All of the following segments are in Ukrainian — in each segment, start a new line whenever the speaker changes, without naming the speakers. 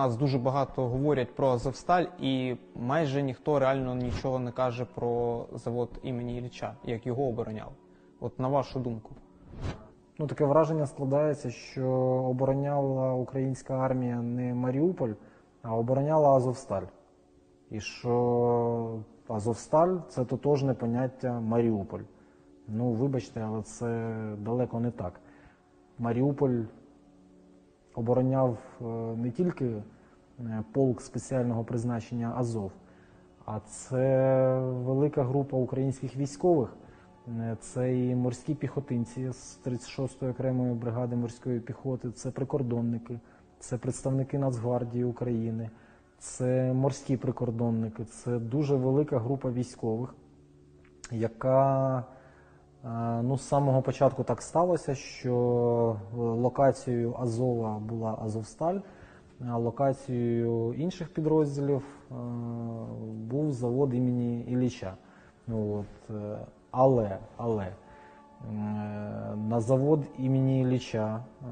нас дуже багато говорять про Азовсталь, і майже ніхто реально нічого не каже про завод імені Ілліча, як його обороняли. От на вашу думку.
Ну, таке враження складається, що обороняла українська армія не Маріуполь, а обороняла Азовсталь. І що Азовсталь це тотожне поняття Маріуполь. Ну, вибачте, але це далеко не так. Маріуполь обороняв е, не тільки е, полк спеціального призначення Азов, а це велика група українських військових. Е, Це і морські піхотинці з 36-ї окремої бригади морської піхоти, це прикордонники, це представники Нацгвардії України, це морські прикордонники, це дуже велика група військових, яка ну, з самого початку так сталося, що локацією Азова була Азовсталь, а локацією інших підрозділів е, був завод імені Ілліча. От, е, але, але е, на завод імені Ілліча е,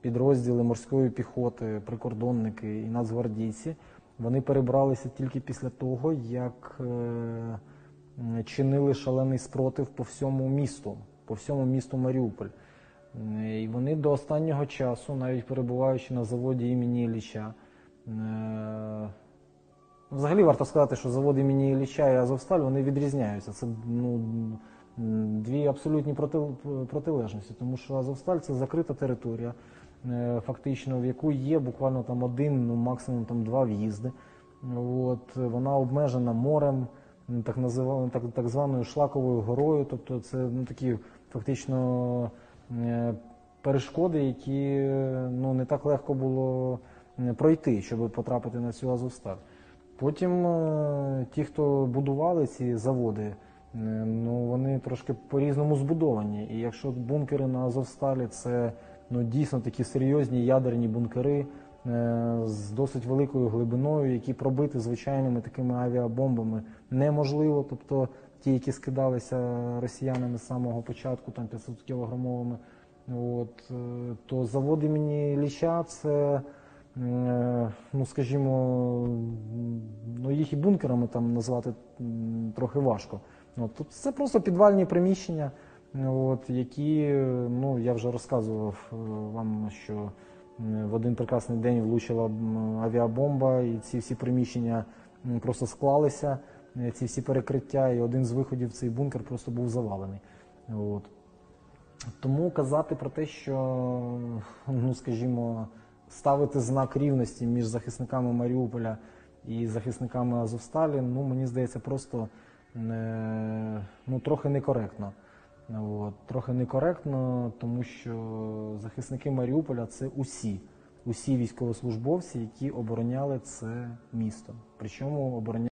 підрозділи морської піхоти, прикордонники і нацгвардійці вони перебралися тільки після того, як е, чинили шалений спротив по всьому місту, по всьому місту Маріуполь. І вони до останнього часу, навіть перебуваючи на заводі імені Ілліча, е, Взагалі варто сказати, що заводи імені Ілліча і Азовсталь вони відрізняються. Це ну, дві абсолютні проти, протилежності, тому що Азовсталь це закрита територія, е, фактично, в яку є буквально там один, ну максимум там два в'їзди. От, вона обмежена морем, так, називаємо, так, так званою шлаковою горою. Тобто це ну, такі фактично е, перешкоди, які ну, не так легко було пройти, щоб потрапити на цю Азовсталь. Потім е, ті, хто будували ці заводи, ну вони трошки по-різному збудовані. І якщо бункери на Азовсталі це ну, дійсно такі серйозні ядерні бункери з досить великою глибиною, які пробити звичайними такими авіабомбами неможливо. Тобто ті, які скидалися росіянами з самого початку, там 500 кілограмовими, от, е, то завод імені Ліча це. Е, ну, скажімо, ну, їх і бункерами там назвати трохи важко. От, це просто підвальні приміщення, е, от, які, е, ну, я вже розказував е, вам, що е, в один прекрасний день влучила авіабомба, і ці всі приміщення просто склалися, е, ці всі перекриття, і один з виходів цей бункер просто був завалений. От. Тому казати про те, що, ну скажімо, ставити знак рівності між захисниками Маріуполя і захисниками Азовсталі, ну мені здається, просто е, ну, трохи некоректно. От, трохи некоректно, тому що захисники Маріуполя це усі, усі військовослужбовці, які обороняли це місто. Причому обороняли.